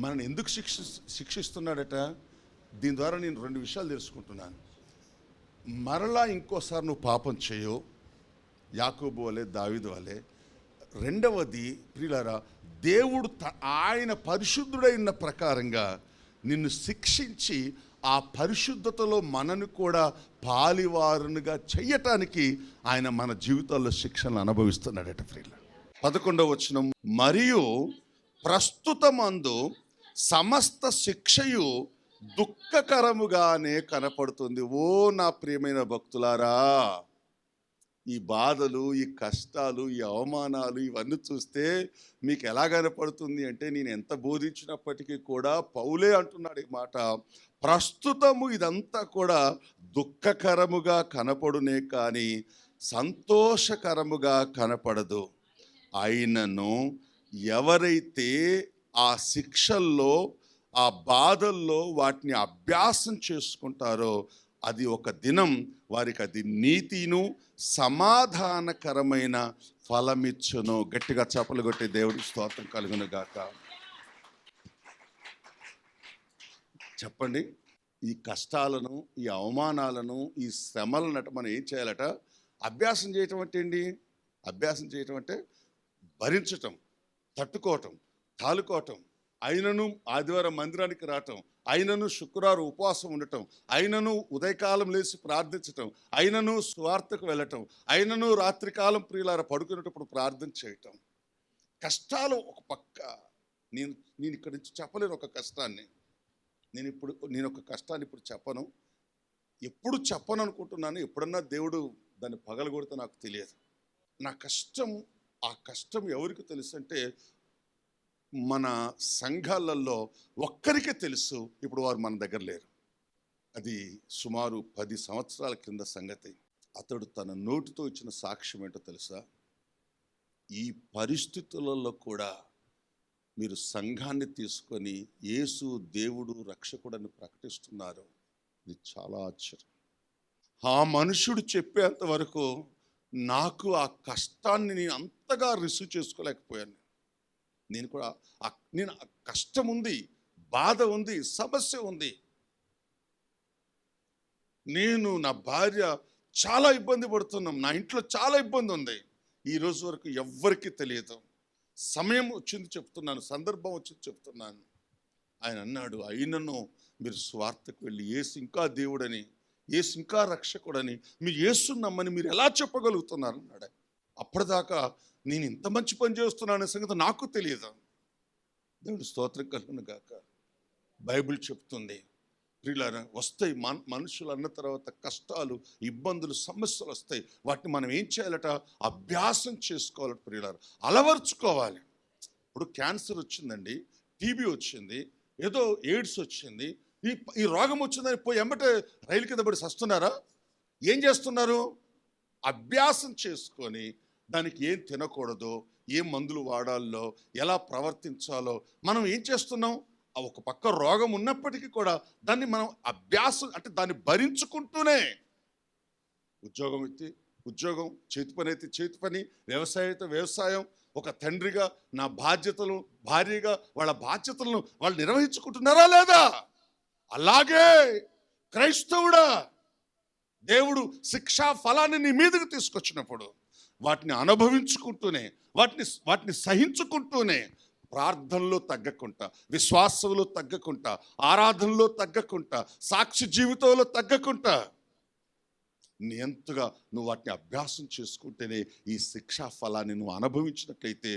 మనల్ని ఎందుకు శిక్ష శిక్షిస్తున్నాడట? దీని ద్వారా నేను రెండు విషయాలు తెలుసుకుంటున్నాను. మరలా ఇంకోసారి నువ్వు పాపం చేయవు యాకోబు వలే దావిదు వలె. రెండవది ప్రియులారా దేవుడు త- ఆయన పరిశుద్ధుడైన ప్రకారంగా నిన్ను శిక్షించి ఆ పరిశుద్ధతలో మనను కూడా పాలివారునిగా చెయ్యటానికి ఆయన మన జీవితాల్లో శిక్షను అనుభవిస్తున్నాడట ప్రియుల పదకొండవ వచనం మరియు ప్రస్తుతమందు సమస్త శిక్షయు దుఃఖకరముగానే కనపడుతుంది. ఓ నా ప్రియమైన భక్తులారా ఈ బాధలు ఈ కష్టాలు ఈ అవమానాలు ఇవన్నీ చూస్తే మీకు ఎలా కనపడుతుంది అంటే నేను ఎంత బోధించినప్పటికీ కూడా పౌలే అంటున్నాడు ఈ మాట. ప్రస్తుతము ఇదంతా కూడా దుఃఖకరముగా కనపడునే కానీ సంతోషకరముగా కనపడదు. అయినను ఎవరైతే ఆ శిక్షల్లో ఆ బాధల్లో వాటిని అభ్యాసం చేసుకుంటారో అది ఒక దినం వారికి అది నీతిను సమాధానకరమైన ఫలమిచ్చును. గట్టిగా చపలు కొట్టి దేవుడి స్తోత్రం కలుగును గాక. చెప్పండి. ఈ కష్టాలను ఈ అవమానాలను ఈ శ్రమలనట మనం ఏం చేయాలట? అభ్యాసం చేయటం అంటే ఏంటి? అభ్యాసం చేయటం అంటే భరించటం తట్టుకోవటం. తాలుకోవటం అయినను ఆదివారం మందిరానికి రావటం అయినను శుక్రవారం ఉపవాసం ఉండటం అయినను ఉదయకాలం లేచి ప్రార్థించటం అయినను స్వార్థకు వెళ్ళటం అయినను రాత్రికాలం ప్రియులార పడుకునేటప్పుడు ప్రార్థన చేయటం. కష్టాలు ఒక పక్క. నేను నేను ఇక్కడి నుంచి చెప్పలేను ఒక కష్టాన్ని. నేను ఇప్పుడు నేను ఒక కష్టాన్ని ఇప్పుడు చెప్పను. ఎప్పుడు చెప్పను అనుకుంటున్నాను ఎప్పుడన్నా దేవుడు దాన్ని పగలగొడితే నాకు తెలియదు. నా కష్టం ఆ కష్టం ఎవరికి తెలుసు అంటే మన సంఘాలలో ఒక్కరికే తెలుసు ఇప్పుడు వారు మన దగ్గర లేరు. అది సుమారు పది సంవత్సరాల కింద సంగతి. అతడు తన నోటితో ఇచ్చిన సాక్ష్యం ఏంటో తెలుసా? ఈ పరిస్థితులలో కూడా మీరు సంఘాన్ని తీసుకొని యేసు దేవుడు రక్షకుడని ప్రకటిస్తున్నారు ఇది చాలా ఆశ్చర్యం. ఆ మనుషుడు చెప్పేంత వరకు నాకు ఆ కష్టాన్ని నేను అంతగా రిసీవ్ చేసుకోలేకపోయాను. నేను కూడా నేను ఆ కష్టం ఉంది బాధ ఉంది సమస్య ఉంది. నేను నా భార్య చాలా ఇబ్బంది పడుతున్నాం నా ఇంట్లో చాలా ఇబ్బంది ఉంది. ఈ రోజు వరకు ఎవ్వరికీ తెలియదు. సమయం వచ్చింది చెప్తున్నాను సందర్భం వచ్చింది చెప్తున్నాను. ఆయన అన్నాడు అయినను మీరు స్వార్థకు వెళ్ళి ఏసు ఇంకా దేవుడని ఏసు ఇంకా రక్షకుడని మీరు ఏసు నమ్మని మీరు ఎలా చెప్పగలుగుతున్నారు? అన్నాడు ఆయన. అప్పటిదాకా నేను ఇంత మంచి పని చేస్తున్నాను సంగతి నాకు తెలియదు. దేవుడు స్తోత్రం కలుగును గాక. బైబిల్ చెప్తుంది ప్రియులారా వస్తాయి మన మనుషులు అన్న తర్వాత కష్టాలు ఇబ్బందులు సమస్యలు వస్తాయి. వాటిని మనం ఏం చేయాలట? అభ్యాసం చేసుకోవాలట ప్రియులారా. అలవర్చుకోవాలి. ఇప్పుడు క్యాన్సర్ వచ్చిందండి టీబీ వచ్చింది ఏదో ఎయిడ్స్ వచ్చింది ఈ ఈ రోగం వచ్చిందని పోయి ఎమ్మటే రైలు కింద పడి సస్తున్నారా? ఏం చేస్తున్నారు? అభ్యాసం చేసుకొని దానికి ఏం తినకూడదో ఏం మందులు వాడాలో ఎలా ప్రవర్తించాలో మనం ఏం చేస్తున్నాం? ఆ ఒక పక్క రోగం ఉన్నప్పటికీ కూడా దాన్ని మనం అభ్యాసం అంటే దాన్ని భరించుకుంటూనే ఉద్యోగం అయితే ఉద్యోగం చేతి పని అయితే చేతి పని వ్యవసాయం అయితే వ్యవసాయం ఒక తండ్రిగా నా బాధ్యతలు భార్యగా వాళ్ళ బాధ్యతలను వాళ్ళు నిర్వహించుకుంటున్నారా లేదా? అలాగే క్రైస్తవుడా దేవుడు శిక్షా ఫలాన్ని నీ మీదకు తీసుకొచ్చినప్పుడు వాటిని అనుభవించుకుంటూనే వాటిని వాటిని సహించుకుంటూనే ప్రార్థనలో తగ్గకుండా విశ్వాసంలో తగ్గకుండా ఆరాధనలో తగ్గకుండా సాక్షి జీవితంలో తగ్గకుండా నీ ఎంతగా నువ్వు వాటిని అభ్యాసం చేసుకుంటేనే ఈ శిక్షా ఫలాన్ని నువ్వు అనుభవించినట్లయితే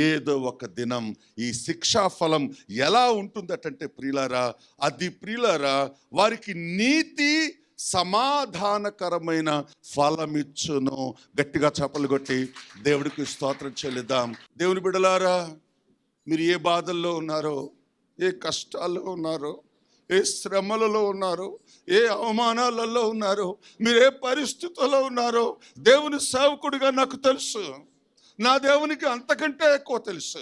ఏదో ఒక దినం ఈ శిక్షా ఫలం ఎలా ఉంటుందటంటే ప్రియులారా అది ప్రియులారా వారికి నీతి సమాధానకరమైన ఫలమిచ్చును. గట్టిగా చప్పలు కొట్టి దేవుడికి స్తోత్రం చెల్లిద్దాం. దేవుని బిడలారా మీరు ఏ బాధల్లో ఉన్నారో ఏ కష్టాల్లో ఉన్నారో ఏ శ్రమలలో ఉన్నారో ఏ అవమానాలలో ఉన్నారో మీరు ఏ పరిస్థితుల్లో ఉన్నారో దేవుని సేవకుడిగా నాకు తెలుసు. నా దేవునికి అంతకంటే ఎక్కువ తెలుసు.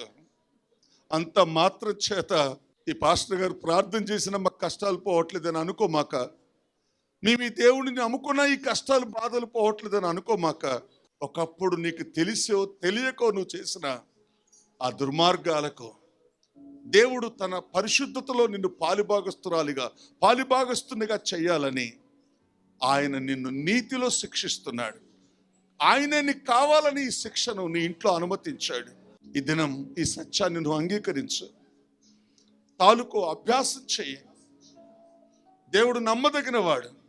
అంత మాత్రం చేత ఈ పాస్టర్ గారు ప్రార్థన చేసిన మాకు కష్టాలు పోవట్లేదని అనుకోమాక మేము ఈ దేవుడిని అమ్ముకున్న ఈ కష్టాలు బాధలు పోవట్లేదని అనుకోమాక ఒకప్పుడు నీకు తెలిసో తెలియకో నువ్వు చేసిన ఆ దుర్మార్గాలకు దేవుడు తన పరిశుద్ధతలో నిన్ను పాలిభాగస్తురాలిగా పాలిభాగస్తునిగా చేయాలని ఆయన నిన్ను నీతిలో శిక్షిస్తున్నాడు. ఆయనే నీకు కావాలని ఈ శిక్షను నీ ఇంట్లో అనుమతించాడు. ఈ దినం ఈ సత్యాన్ని నువ్వు అంగీకరించు. తాలూకు అభ్యాసం చెయ్యి. దేవుడు నమ్మదగినవాడు.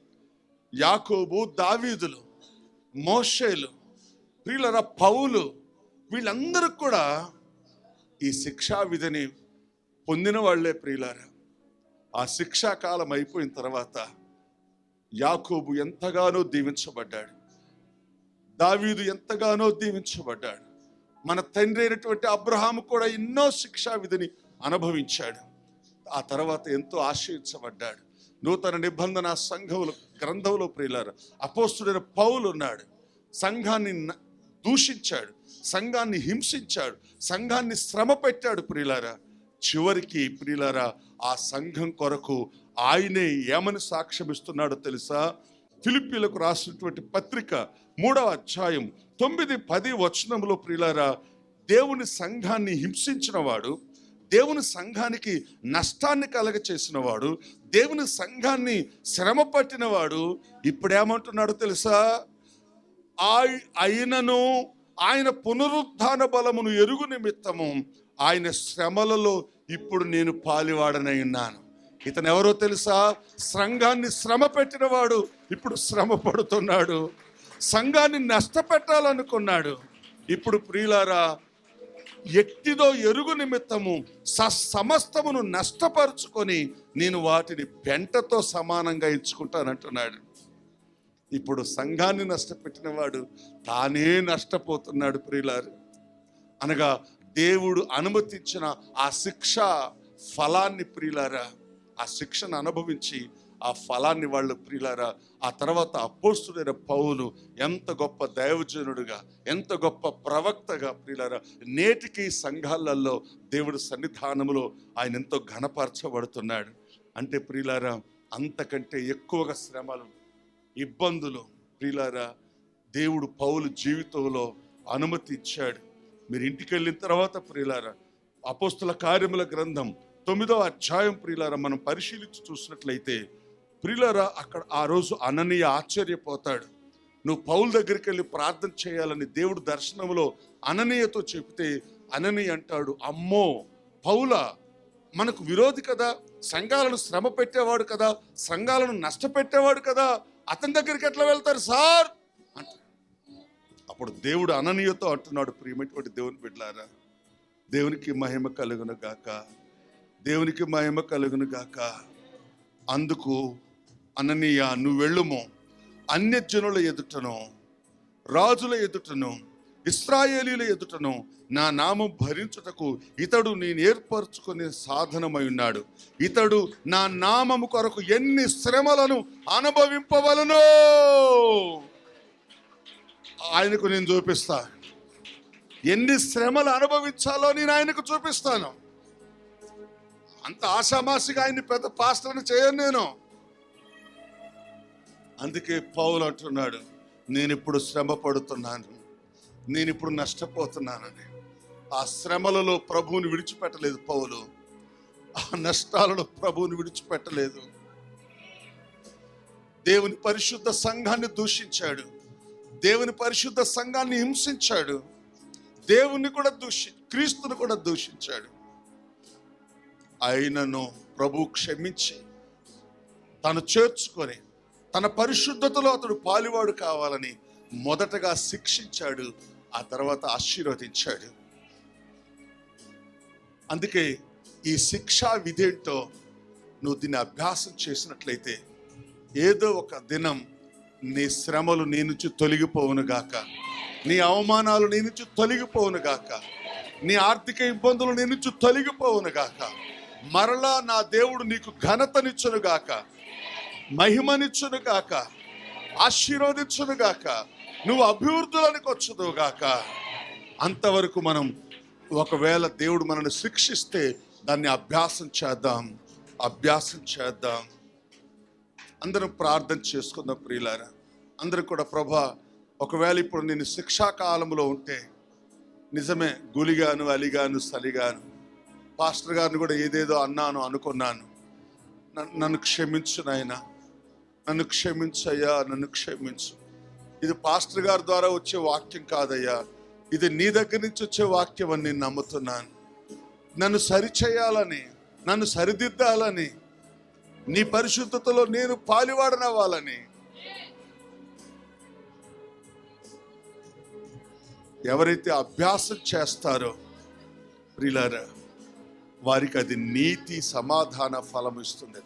యాకోబు దావీదులు మోషేలు ప్రియులర పౌలు వీళ్ళందరూ కూడా ఈ శిక్షా విధిని పొందిన వాళ్ళే ప్రియులారా. ఆ శిక్షా కాలం అయిపోయిన తర్వాత యాకోబు ఎంతగానో దీవించబడ్డాడు. దావీదు ఎంతగానో దీవించబడ్డాడు. మన తండ్రి అయినటువంటి అబ్రహాము కూడా ఎన్నో శిక్షా విధిని అనుభవించాడు. ఆ తర్వాత ఎంతో ఆశ్రయించబడ్డాడు. నూతన నిబంధన సంఘములు గ్రంథంలో ప్రియులారు. అపోస్తుడైన పౌలు ఉన్నాడు. సంఘాన్ని దూషించాడు. సంఘాన్ని హింసించాడు. సంఘాన్ని శ్రమ పెట్టాడు ప్రియులారా. చివరికి ప్రియులారా ఆ సంఘం కొరకు ఆయనే ఏమని సాక్ష్యమిస్తున్నాడో తెలుసా? ఫిలిపీలకు రాసినటువంటి పత్రిక మూడవ అధ్యాయం తొమ్మిది పది వచనంలో ప్రియులారా దేవుని సంఘాన్ని హింసించిన వాడు దేవుని సంఘానికి నష్టాన్ని కలగ చేసినవాడు దేవుని సంఘాన్ని శ్రమ పట్టినవాడు ఇప్పుడేమంటున్నాడు తెలుసా? ఆయ- అయినను ఆయన పునరుద్ధాన బలమును ఎరుగు నిమిత్తము ఆయన శ్రమలలో ఇప్పుడు నేను పాలివాడనై ఉన్నాను. ఇతను ఎవరో తెలుసా? సంఘాన్ని శ్రమ పెట్టినవాడు ఇప్పుడు శ్రమ పడుతున్నాడు. సంఘాన్ని నష్టపెట్టాలనుకున్నాడు. ఇప్పుడు ప్రియులారా ఎట్టిదో ఎరుగు నిమిత్తము స సమస్తమును నష్టపరుచుకొని నేను వాటిని పెంటతో సమానంగా ఇచ్చుకుంటానంటున్నాడు ఇప్పుడు సంఘాన్ని నష్టపెట్టిన వాడు తానే నష్టపోతున్నాడు ప్రియులారు. అనగా దేవుడు అనుమతించిన ఆ శిక్ష ఫలాన్ని ప్రియులారా ఆ శిక్షను అనుభవించి ఆ ఫలాన్ని వాళ్ళు ప్రియులారా ఆ తర్వాత అపోస్తుడైన పౌలు ఎంత గొప్ప దైవజనుడుగా ఎంత గొప్ప ప్రవక్తగా ప్రియులారా నేటికి సంఘాలలో దేవుడి సన్నిధానములో ఆయన ఎంతో ఘనపరచబడుతున్నాడు. అంటే ప్రియులారా అంతకంటే ఎక్కువగా శ్రమలు ఇబ్బందులు ప్రియులారా దేవుడు పౌలు జీవితంలో అనుమతి ఇచ్చాడు. మీరు ఇంటికి వెళ్ళిన తర్వాత ప్రియులారా అపోస్తుల కార్యముల గ్రంథం తొమ్మిదవ అధ్యాయం ప్రియులారా మనం పరిశీలించి చూసినట్లయితే ప్రియులారా అక్కడ ఆ రోజు అననీయ ఆశ్చర్యపోతాడు. నువ్వు పౌల దగ్గరికి వెళ్ళి ప్రార్థన చేయాలని దేవుడు దర్శనంలో అననీయతో చెబితే అననీయ అంటాడు అమ్మో పౌల మనకు విరోధి కదా సంఘాలను శ్రమ పెట్టేవాడు కదా సంఘాలను నష్టపెట్టేవాడు కదా అతని దగ్గరికి ఎట్లా వెళ్తారు సార్? అప్పుడు దేవుడు అననీయతో అంటున్నాడు ప్రియమైనటువంటి దేవుని బిడ్డలారా దేవునికి మహిమ కలుగును గాక దేవునికి మహిమ కలుగును గాక అందుకు అననీయ నువ్వు వెళ్ళుము. అన్యజనుల ఎదుటను రాజుల ఎదుటను ఇస్రాయేలీల ఎదుటను నా నామం భరించుటకు ఇతడు నేను ఏర్పరచుకునే సాధనమై ఉన్నాడు. ఇతడు నా నామము కొరకు ఎన్ని శ్రమలను అనుభవింపవలను. ఆయనకు నేను చూపిస్తా. ఎన్ని శ్రమలు అనుభవించాలో నేను ఆయనకు చూపిస్తాను. అంత ఆషామాసిగా ఆయన్ని పెద్ద పాస్టర్ని చేయను నేను. అందుకే పౌలు అంటున్నాడు నేను ఇప్పుడు శ్రమ పడుతున్నాను నేను ఇప్పుడు నష్టపోతున్నానని. ఆ శ్రమలలో ప్రభువుని విడిచిపెట్టలేదు పౌలు. ఆ నష్టాలలో ప్రభువుని విడిచిపెట్టలేదు. దేవుని పరిశుద్ధ సంఘాన్ని దూషించాడు. దేవుని పరిశుద్ధ సంఘాన్ని హింసించాడు. దేవుణ్ణి కూడా దూషి క్రీస్తుని కూడా దూషించాడు. అయినను ప్రభు క్షమించి తను చేర్చుకొని తన పరిశుద్ధతలో అతడు పాలివాడు కావాలని మొదటగా శిక్షించాడు ఆ తర్వాత ఆశీర్వదించాడు. అందుకే ఈ శిక్షా విధేంటో నువ్వు దీన్ని అభ్యాసం చేసినట్లయితే ఏదో ఒక దినం నీ శ్రమలు నీ నుంచి తొలగిపోవును గాక. నీ అవమానాలు నీ నుంచి తొలగిపోవును గాక. నీ ఆర్థిక ఇబ్బందులు నీ నుంచి తొలగిపోవును గాక. మరలా నా దేవుడు నీకు ఘనతనిచ్చును గాక. మహిమనిచ్చును గాక ఆశీర్వదించును గాక నువ్వు అభివృద్ధులకు వచ్చుదు గాక అంతవరకు మనం ఒకవేళ దేవుడు మనల్ని శిక్షిస్తే దాన్ని అభ్యాసం చేద్దాం అభ్యాసం చేద్దాం. అందరం ప్రార్థన చేసుకుందాం ప్రియులారా. అందరూ కూడా ప్రభా ఒకవేళ ఇప్పుడు నేను శిక్షా కాలంలో ఉంటే నిజమే గులిగాను అలిగాను సలిగాను పాస్టర్ గారిని కూడా ఏదేదో అన్నాను అనుకున్నాను. నన్ను- నన్ను క్షమించు నాయన. నన్ను క్షమించయ్యా నన్ను క్షమించు. ఇది పాస్టర్ గారి ద్వారా వచ్చే వాక్యం కాదయ్యా. ఇది నీ దగ్గర నుంచి వచ్చే వాక్యం అని నేను నమ్ముతున్నాను. నన్ను సరిచేయాలని నన్ను సరిదిద్దాలని నీ పరిశుద్ధతలో నేను పాలివాడనవ్వాలని. ఎవరైతే అభ్యాసం చేస్తారో ప్రిలారా వారికి అది నీతి సమాధాన ఫలం ఇస్తుంది